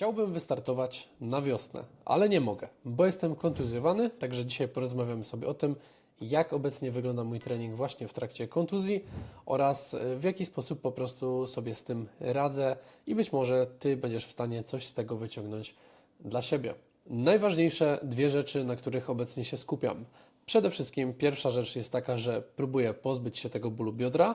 Chciałbym wystartować na wiosnę, ale nie mogę, bo jestem kontuzjowany, także dzisiaj porozmawiamy sobie o tym, jak obecnie wygląda mój trening właśnie w trakcie kontuzji oraz e, w jaki sposób po prostu sobie z tym radzę i być może Ty będziesz w stanie coś z tego wyciągnąć dla siebie. Najważniejsze dwie rzeczy, na których obecnie się skupiam. Przede wszystkim pierwsza rzecz jest taka, że próbuję pozbyć się tego bólu biodra.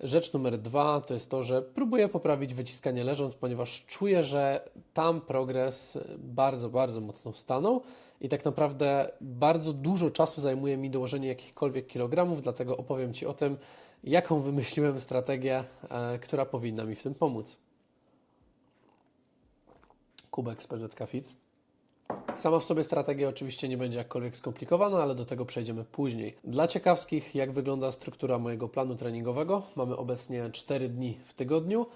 Rzecz numer dwa to jest to, że próbuję poprawić wyciskanie leżąc, ponieważ czuję, że tam progres bardzo, bardzo mocno stanął i tak naprawdę bardzo dużo czasu zajmuje mi dołożenie jakichkolwiek kilogramów, dlatego opowiem Ci o tym, jaką wymyśliłem strategię, e, która powinna mi w tym pomóc. Kubek z PZK Fitz. Sama w sobie strategia oczywiście nie będzie jakkolwiek skomplikowana, ale do tego przejdziemy później. Dla ciekawskich, jak wygląda struktura mojego planu treningowego, mamy obecnie 4 dni w tygodniu.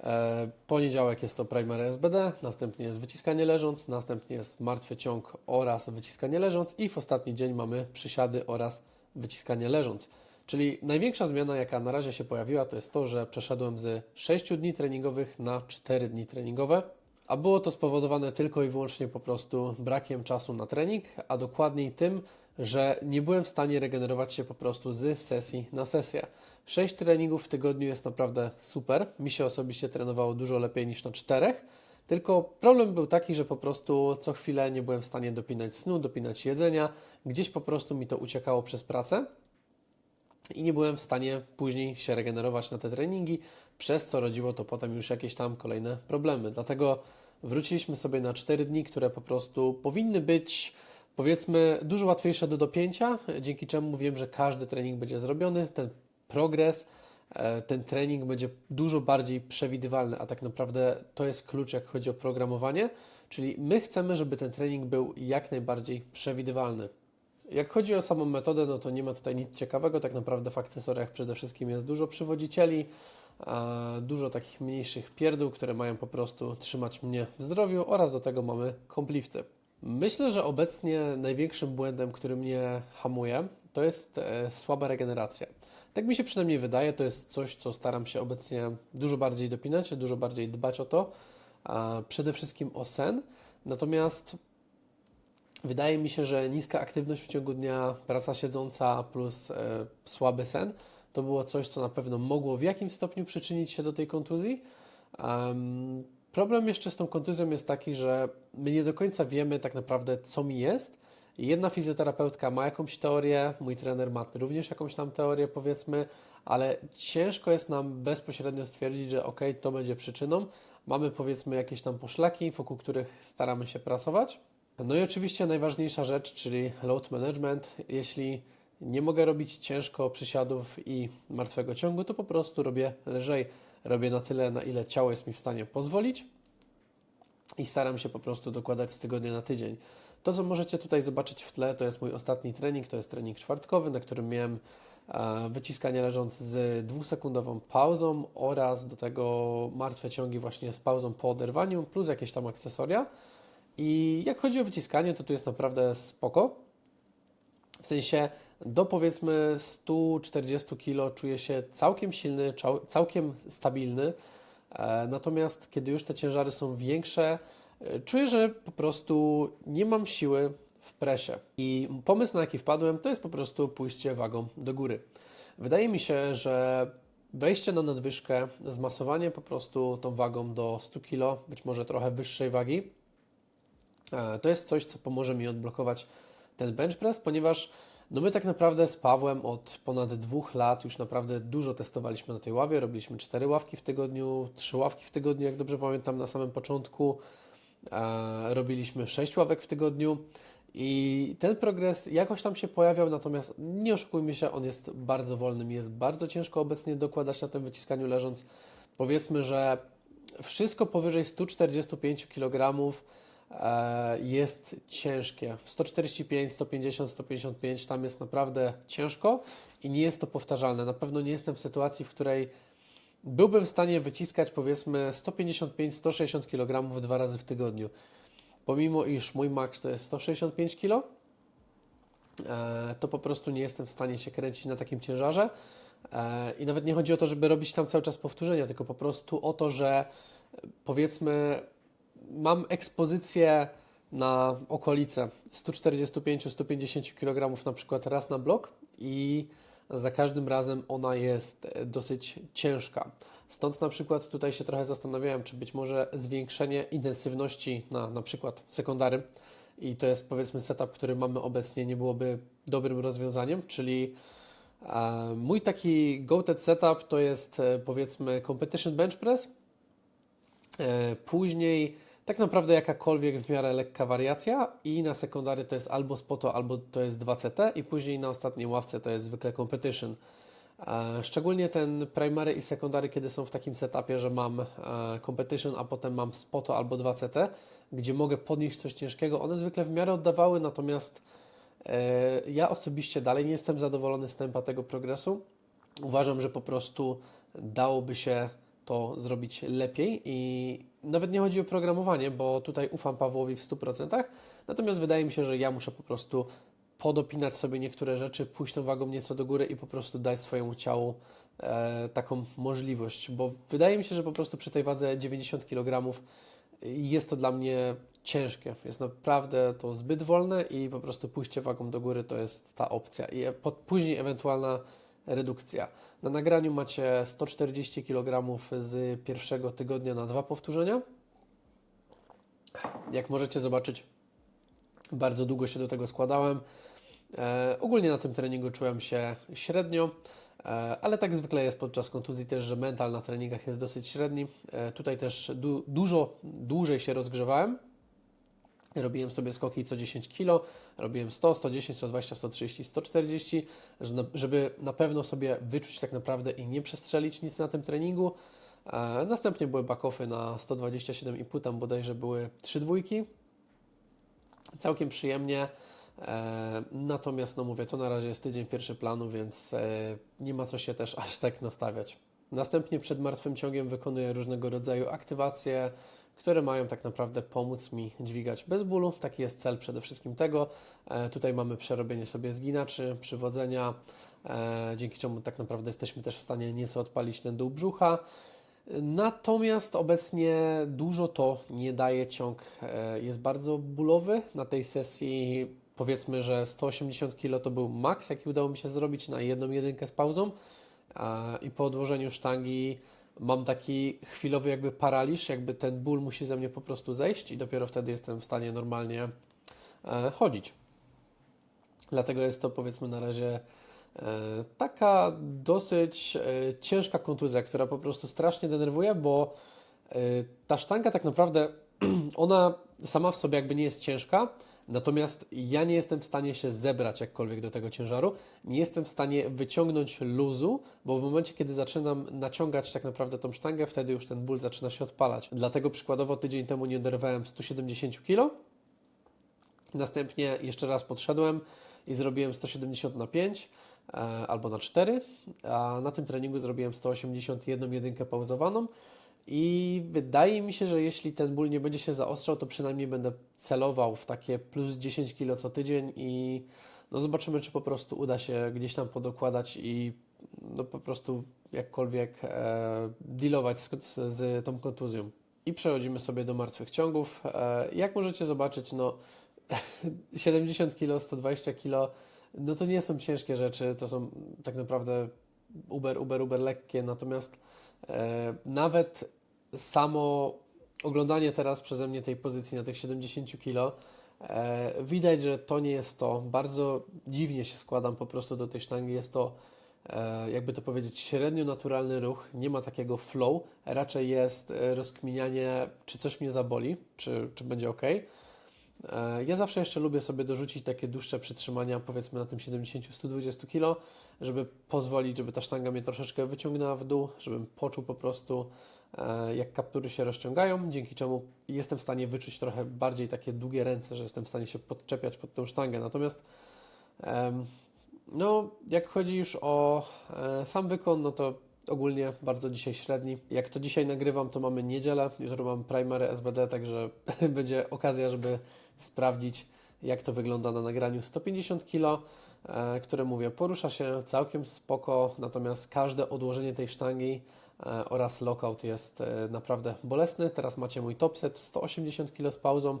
E, Poniedziałek jest to primary SBD, następnie jest wyciskanie leżąc, następnie jest martwy ciąg oraz wyciskanie leżąc i w ostatni dzień mamy przysiady oraz wyciskanie leżąc. Czyli największa zmiana, jaka na razie się pojawiła, to jest to, że przeszedłem z 6 dni treningowych na 4 dni treningowe. A było to spowodowane tylko i wyłącznie po prostu brakiem czasu na trening, a dokładniej tym, że nie byłem w stanie regenerować się po prostu z sesji na sesję. 6 treningów w tygodniu jest naprawdę super. Mi się osobiście trenowało dużo lepiej niż na czterech. Tylko problem był taki, że po prostu co chwilę nie byłem w stanie dopinać snu, dopinać jedzenia. Gdzieś po prostu mi to uciekało przez pracę i nie byłem w stanie później się regenerować na te treningi, przez co rodziło to potem już jakieś tam kolejne problemy. Dlatego wróciliśmy sobie na 4 dni, które po prostu powinny być powiedzmy dużo łatwiejsze do dopięcia, dzięki czemu wiem, że każdy trening będzie zrobiony, ten progres, e, ten trening będzie dużo bardziej przewidywalny, a tak naprawdę to jest klucz, jak chodzi o programowanie, czyli my chcemy, żeby ten trening był jak najbardziej przewidywalny. Jak chodzi o samą metodę, no to nie ma tutaj nic ciekawego. Tak naprawdę w akcesoriach przede wszystkim jest dużo przywodzicieli, dużo takich mniejszych pierdół, które mają po prostu trzymać mnie w zdrowiu oraz do tego mamy kompliwty. Myślę, że obecnie największym błędem, który mnie hamuje, to jest e, słaba regeneracja. Tak mi się przynajmniej wydaje, to jest coś, co staram się obecnie dużo bardziej dopinać, dużo bardziej dbać o to, przede wszystkim o sen. Natomiast Wydaje mi się, że niska aktywność w ciągu dnia, praca siedząca plus e, słaby sen to było coś, co na pewno mogło w jakimś stopniu przyczynić się do tej kontuzji. Em, problem jeszcze z tą kontuzją jest taki, że my nie do końca wiemy tak naprawdę, co mi jest. Jedna fizjoterapeutka ma jakąś teorię, mój trener ma również jakąś tam teorię, powiedzmy, ale ciężko jest nam bezpośrednio stwierdzić, że ok, to będzie przyczyną. Mamy powiedzmy jakieś tam poszlaki, wokół których staramy się pracować. No i oczywiście najważniejsza rzecz, czyli load management. Jeśli nie mogę robić ciężko przysiadów i martwego ciągu, to po prostu robię lżej. Robię na tyle, na ile ciało jest mi w stanie pozwolić i staram się po prostu dokładać z tygodnia na tydzień. To, co możecie tutaj zobaczyć w tle, to jest mój ostatni trening, to jest trening czwartkowy, na którym miałem e, wyciskanie leżąc z dwusekundową pauzą oraz do tego martwe ciągi właśnie z pauzą po oderwaniu, plus jakieś tam akcesoria. I jak chodzi o wyciskanie, to tu jest naprawdę spoko. W sensie do powiedzmy 140 kg czuję się całkiem silny, całkiem stabilny. E, Natomiast kiedy już te ciężary są większe, e, czuję, że po prostu nie mam siły w presie. I pomysł, na jaki wpadłem, to jest po prostu pójście wagą do góry. Wydaje mi się, że wejście na nadwyżkę, zmasowanie po prostu tą wagą do 100 kg, być może trochę wyższej wagi, E, To jest coś, co pomoże mi odblokować ten bench press, ponieważ no my tak naprawdę z Pawłem od ponad dwóch lat już naprawdę dużo testowaliśmy na tej ławie. Robiliśmy cztery ławki w tygodniu, trzy ławki w tygodniu, jak dobrze pamiętam, na samym początku. E, Robiliśmy sześć ławek w tygodniu i ten progres jakoś tam się pojawiał, natomiast nie oszukujmy się, on jest bardzo wolny. Jest bardzo ciężko obecnie dokładać na tym wyciskaniu leżąc. Powiedzmy, że wszystko powyżej 145 kg jest ciężkie. 145, 150, 155 tam jest naprawdę ciężko i nie jest to powtarzalne. Na pewno nie jestem w sytuacji, w której byłbym w stanie wyciskać powiedzmy 155-160 kg dwa razy w tygodniu. Pomimo iż mój max to jest 165 kg, e, to po prostu nie jestem w stanie się kręcić na takim ciężarze. E, I nawet nie chodzi o to, żeby robić tam cały czas powtórzenia, tylko po prostu o to, że e, powiedzmy mam ekspozycję na okolice 145-150 kg na przykład raz na blok i za każdym razem ona jest dosyć ciężka. Stąd na przykład tutaj się trochę zastanawiałem, czy być może zwiększenie intensywności na na przykład sekundary. I to jest powiedzmy setup, który mamy obecnie, nie byłoby dobrym rozwiązaniem, czyli e, mój taki go-to setup to jest e, powiedzmy competition bench press, e, później tak naprawdę jakakolwiek w miarę lekka wariacja i na sekundary to jest albo spoto, albo to jest 2CT i później na ostatniej ławce to jest zwykle competition. E, Szczególnie ten primary i sekundary, kiedy są w takim setupie, że mam e, competition, a potem mam spoto albo 2CT, gdzie mogę podnieść coś ciężkiego, one zwykle w miarę oddawały, natomiast e, ja osobiście dalej nie jestem zadowolony z tempa tego progresu. Uważam, że po prostu dałoby się to zrobić lepiej i nawet nie chodzi o programowanie, bo tutaj ufam Pawłowi w 100%, natomiast wydaje mi się, że ja muszę po prostu podopinać sobie niektóre rzeczy, pójść tą wagą nieco do góry i po prostu dać swojemu ciału e, taką możliwość, bo wydaje mi się, że po prostu przy tej wadze 90 kg jest to dla mnie ciężkie. Jest naprawdę to zbyt wolne i po prostu pójście wagą do góry to jest ta opcja. I e- po, później ewentualna redukcja. Na nagraniu macie 140 kg z pierwszego tygodnia na dwa powtórzenia. Jak możecie zobaczyć, bardzo długo się do tego składałem. E, ogólnie na tym treningu czułem się średnio, e, ale tak zwykle jest podczas kontuzji też, że mental na treningach jest dosyć średni. E, tutaj też du dużo dłużej się rozgrzewałem. Robiłem sobie skoki co 10 kg, robiłem 100, 110, 120, 130, 140, że na- żeby na pewno sobie wyczuć tak naprawdę i nie przestrzelić nic na tym treningu. E, Następnie były backofy na 127,5, tam bodajże były 3 dwójki. Całkiem przyjemnie. E, Natomiast, no mówię, to na razie jest tydzień pierwszy planu, więc e, nie ma co się też aż tak nastawiać. Następnie przed martwym ciągiem wykonuję różnego rodzaju aktywacje, które mają tak naprawdę pomóc mi dźwigać bez bólu. Taki jest cel przede wszystkim tego. E, Tutaj mamy przerobienie sobie zginaczy, przywodzenia, e, dzięki czemu tak naprawdę jesteśmy też w stanie nieco odpalić ten dół brzucha. Natomiast obecnie dużo to nie daje. Ciąg e, jest bardzo bólowy. Na tej sesji powiedzmy, że 180 kg to był maks, jaki udało mi się zrobić na jedną jedynkę z pauzą. I po odłożeniu sztangi mam taki chwilowy jakby paraliż, jakby ten ból musi ze mnie po prostu zejść i dopiero wtedy jestem w stanie normalnie e, chodzić. Dlatego jest to powiedzmy na razie e, taka dosyć e, ciężka kontuzja, która po prostu strasznie denerwuje, bo ta sztanga tak naprawdę ona sama w sobie jakby nie jest ciężka, natomiast ja nie jestem w stanie się zebrać jakkolwiek do tego ciężaru, nie jestem w stanie wyciągnąć luzu, bo w momencie, kiedy zaczynam naciągać tak naprawdę tą sztangę, wtedy już ten ból zaczyna się odpalać. Dlatego przykładowo tydzień temu nie oderwałem 170 kg, Następnie jeszcze raz podszedłem i zrobiłem 170 na 5 e, albo na 4, a na tym treningu zrobiłem 181 jedynkę pauzowaną i wydaje mi się, że jeśli ten ból nie będzie się zaostrzał, to przynajmniej będę celował w takie plus 10 kg co tydzień i no zobaczymy, czy po prostu uda się gdzieś tam podokładać i no po prostu jakkolwiek e, dealować z, z tą kontuzją. I przechodzimy sobie do martwych ciągów. E, jak możecie zobaczyć, no 70 kg, 120 kg, no to nie są ciężkie rzeczy, to są tak naprawdę uber, uber, uber lekkie, natomiast nawet samo oglądanie teraz przeze mnie tej pozycji na tych 70 kg, e, widać, że to nie jest to. Bardzo dziwnie się składam po prostu do tej sztangi, jest to e, jakby to powiedzieć, średnio naturalny ruch, nie ma takiego flow, raczej jest e, rozkminianie, czy coś mnie zaboli, czy, czy będzie ok. E, Ja zawsze jeszcze lubię sobie dorzucić takie dłuższe przytrzymania, powiedzmy na tym 70-120 kg, żeby pozwolić, żeby ta sztanga mnie troszeczkę wyciągnęła w dół, żebym poczuł po prostu, e, jak kaptury się rozciągają, dzięki czemu jestem w stanie wyczuć trochę bardziej takie długie ręce, że jestem w stanie się podczepiać pod tą sztangę. Natomiast no, jak chodzi już o e, sam wykon, no to ogólnie bardzo dzisiaj średni. Jak to dzisiaj nagrywam, to mamy niedzielę, jutro mam primary SBD, także będzie okazja, żeby sprawdzić, jak to wygląda na nagraniu 150 kg, e, które mówię, porusza się całkiem spoko, natomiast każde odłożenie tej sztangi e, oraz lockout jest e, naprawdę bolesny. Teraz macie mój topset 180 kg z pauzą,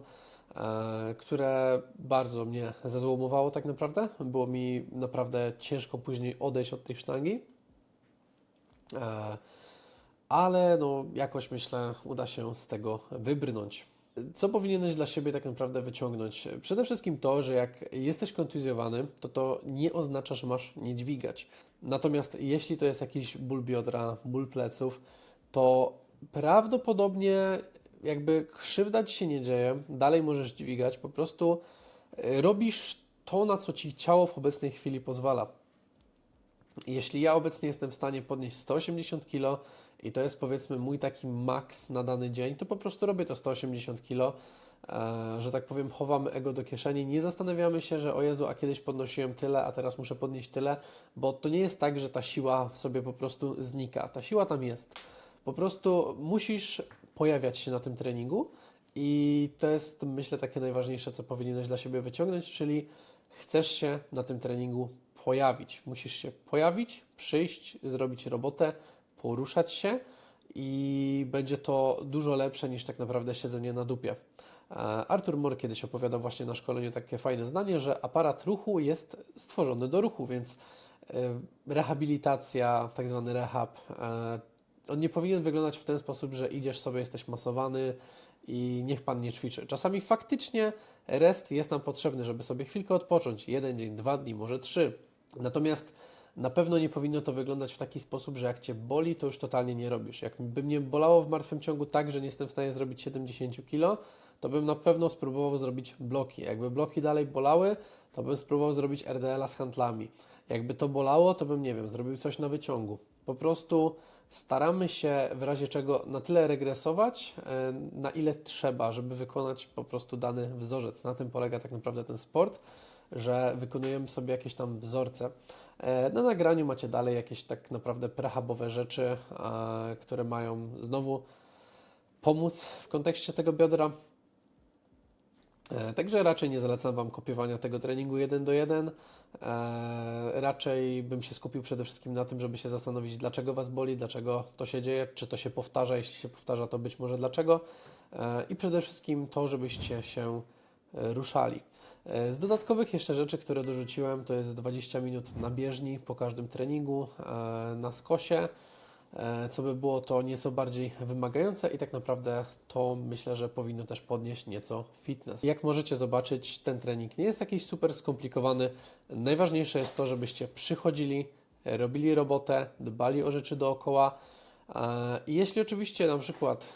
które bardzo mnie zezłomowało tak naprawdę. Było mi naprawdę ciężko później odejść od tej sztangi. Ale no, jakoś myślę, uda się z tego wybrnąć. Co powinieneś dla siebie tak naprawdę wyciągnąć? Przede wszystkim to, że jak jesteś kontuzjowany, to to nie oznacza, że masz nie dźwigać. Natomiast jeśli to jest jakiś ból biodra, ból pleców, to prawdopodobnie jakby krzywda ci się nie dzieje, dalej możesz dźwigać, po prostu y, robisz to, na co ci ciało w obecnej chwili pozwala. Jeśli ja obecnie jestem w stanie podnieść 180 kg i to jest powiedzmy mój taki maks na dany dzień, to po prostu robię to 180 kg, e, że tak powiem, chowamy ego do kieszeni, nie zastanawiamy się, że o Jezu, a kiedyś podnosiłem tyle, a teraz muszę podnieść tyle, bo to nie jest tak, że ta siła sobie po prostu znika. Ta siła tam jest. Po prostu musisz pojawiać się na tym treningu i to jest myślę takie najważniejsze, co powinieneś dla siebie wyciągnąć, czyli chcesz się na tym treningu pojawić. Musisz się pojawić, przyjść, zrobić robotę, poruszać się i będzie to dużo lepsze niż tak naprawdę siedzenie na dupie. E, Arthur Moore kiedyś opowiadał właśnie na szkoleniu takie fajne zdanie, że aparat ruchu jest stworzony do ruchu, więc e, rehabilitacja, tak zwany rehab, e, on nie powinien wyglądać w ten sposób, że idziesz sobie, jesteś masowany i niech Pan nie ćwiczy. Czasami faktycznie rest jest nam potrzebny, żeby sobie chwilkę odpocząć. Jeden dzień, dwa dni, może trzy. Natomiast na pewno nie powinno to wyglądać w taki sposób, że jak Cię boli, to już totalnie nie robisz. Jakby mnie bolało w martwym ciągu tak, że nie jestem w stanie zrobić 70 kg, to bym na pewno spróbował zrobić bloki. Jakby bloki dalej bolały, to bym spróbował zrobić RDL-a z handlami. Jakby to bolało, to bym, nie wiem, zrobił coś na wyciągu. Po prostu staramy się w razie czego na tyle regresować, e, na ile trzeba, żeby wykonać po prostu dany wzorzec. Na tym polega tak naprawdę ten sport, że wykonujemy sobie jakieś tam wzorce. E, Na nagraniu macie dalej jakieś tak naprawdę prehubowe rzeczy, e, które mają znowu pomóc w kontekście tego biodra. E, Także raczej nie zalecam Wam kopiowania tego treningu 1 do 1. E, Raczej bym się skupił przede wszystkim na tym, żeby się zastanowić, dlaczego Was boli, dlaczego to się dzieje, czy to się powtarza. Jeśli się powtarza, to być może dlaczego. I przede wszystkim to, żebyście się ruszali. E, Z dodatkowych jeszcze rzeczy, które dorzuciłem, to jest 20 minut na bieżni po każdym treningu, e, na skosie, e, co by było to nieco bardziej wymagające i tak naprawdę to myślę, że powinno też podnieść nieco fitness. Jak możecie zobaczyć, ten trening nie jest jakiś super skomplikowany. Najważniejsze jest to, żebyście przychodzili, robili robotę, dbali o rzeczy dookoła. I jeśli oczywiście na przykład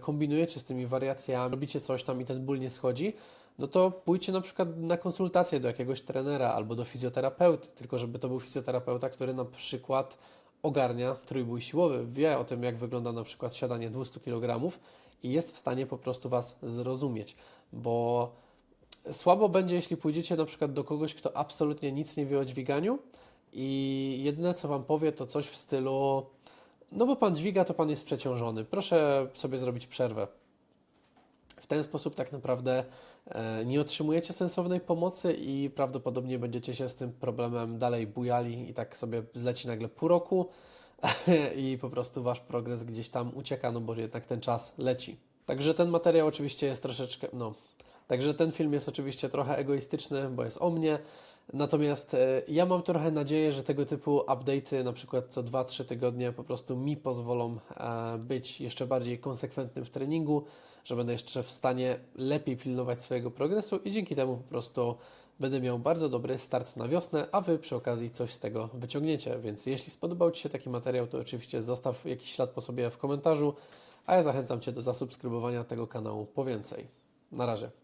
kombinujecie z tymi wariacjami, robicie coś tam i ten ból nie schodzi, no to pójdźcie na przykład na konsultację do jakiegoś trenera albo do fizjoterapeuty, tylko żeby to był fizjoterapeuta, który na przykład ogarnia trójbój siłowy, wie o tym, jak wygląda na przykład siadanie 200 kg i jest w stanie po prostu Was zrozumieć, bo słabo będzie, jeśli pójdziecie na przykład do kogoś, kto absolutnie nic nie wie o dźwiganiu i jedyne, co Wam powie, to coś w stylu no bo Pan dźwiga, to Pan jest przeciążony, proszę sobie zrobić przerwę. W ten sposób tak naprawdę e, nie otrzymujecie sensownej pomocy i prawdopodobnie będziecie się z tym problemem dalej bujali i tak sobie zleci nagle pół roku i po prostu wasz progres gdzieś tam ucieka, no bo jednak ten czas leci. Także ten materiał oczywiście jest troszeczkę, no, także ten film jest oczywiście trochę egoistyczny, bo jest o mnie. Natomiast e, ja mam trochę nadzieję, że tego typu update'y, na przykład co 2-3 tygodnie, po prostu mi pozwolą e, być jeszcze bardziej konsekwentnym w treningu, że będę jeszcze w stanie lepiej pilnować swojego progresu i dzięki temu po prostu będę miał bardzo dobry start na wiosnę, a Wy przy okazji coś z tego wyciągniecie. Więc jeśli spodobał Ci się taki materiał, to oczywiście zostaw jakiś ślad po sobie w komentarzu, a ja zachęcam Cię do zasubskrybowania tego kanału po więcej. Na razie.